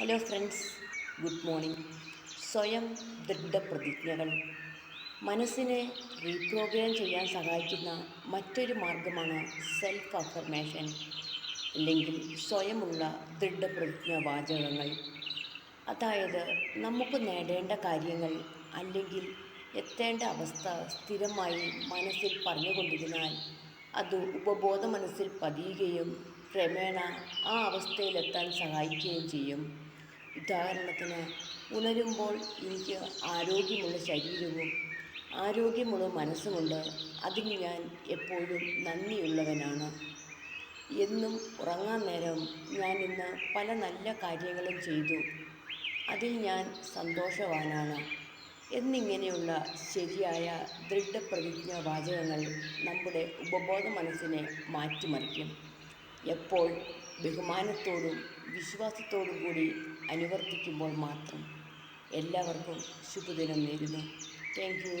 Hello friends good morning സ്വയം ദൃഢപ്രതിജ്ഞകൾ. മനസ്സിനെ reprogram ചെയ്യാൻ സഹായിക്കുന്ന മറ്റൊരു മാർഗമാണ് സെൽഫ് അഫർമേഷൻ അല്ലെങ്കിൽ സ്വയമുള്ള ദൃഢപ്രതിജ്ഞ വാചകങ്ങൾ. അതായത് നമുക്ക് നേടേണ്ട കാര്യങ്ങൾ അല്ലെങ്കിൽ എത്തേണ്ട അവസ്ഥ സ്ഥിരമായി മനസ്സിൽ പറഞ്ഞുകൊണ്ടിരുന്നാൽ അത് ഉപബോധ മനസ്സിൽ പതിയുകയും ക്രമേണ ആ അവസ്ഥയിലെത്താൻ സഹായിക്കുകയും ചെയ്യും. ഉദാഹരണത്തിന് ഉണരുമ്പോൾ എനിക്ക് ആരോഗ്യമുള്ള ശരീരവും ആരോഗ്യമുള്ള മനസ്സുമുണ്ട് അതിന് ഞാൻ എപ്പോഴും നന്ദിയുള്ളവനാണ്. എന്നും ഉറങ്ങാൻ നേരം ഞാൻ ഇന്ന് പല നല്ല കാര്യങ്ങളും ചെയ്തു. അതിൽ ഞാൻ സന്തോഷവാനാണ്. എന്നിങ്ങനെയുള്ള ശരിയായ ദൃഢപ്രതിജ്ഞ വാചകങ്ങൾ നമ്മുടെ ഉപബോധ മനസ്സിനെ മാറ്റിമറിക്കും. എപ്പോൾ ബഹുമാനത്തോടും വിശ്വാസത്തോടും കൂടി അനുവർത്തിക്കുമ്പോൾ മാത്രം എല്ലാവർക്കും ശുഭദിനം നേരുന്നു. Thank you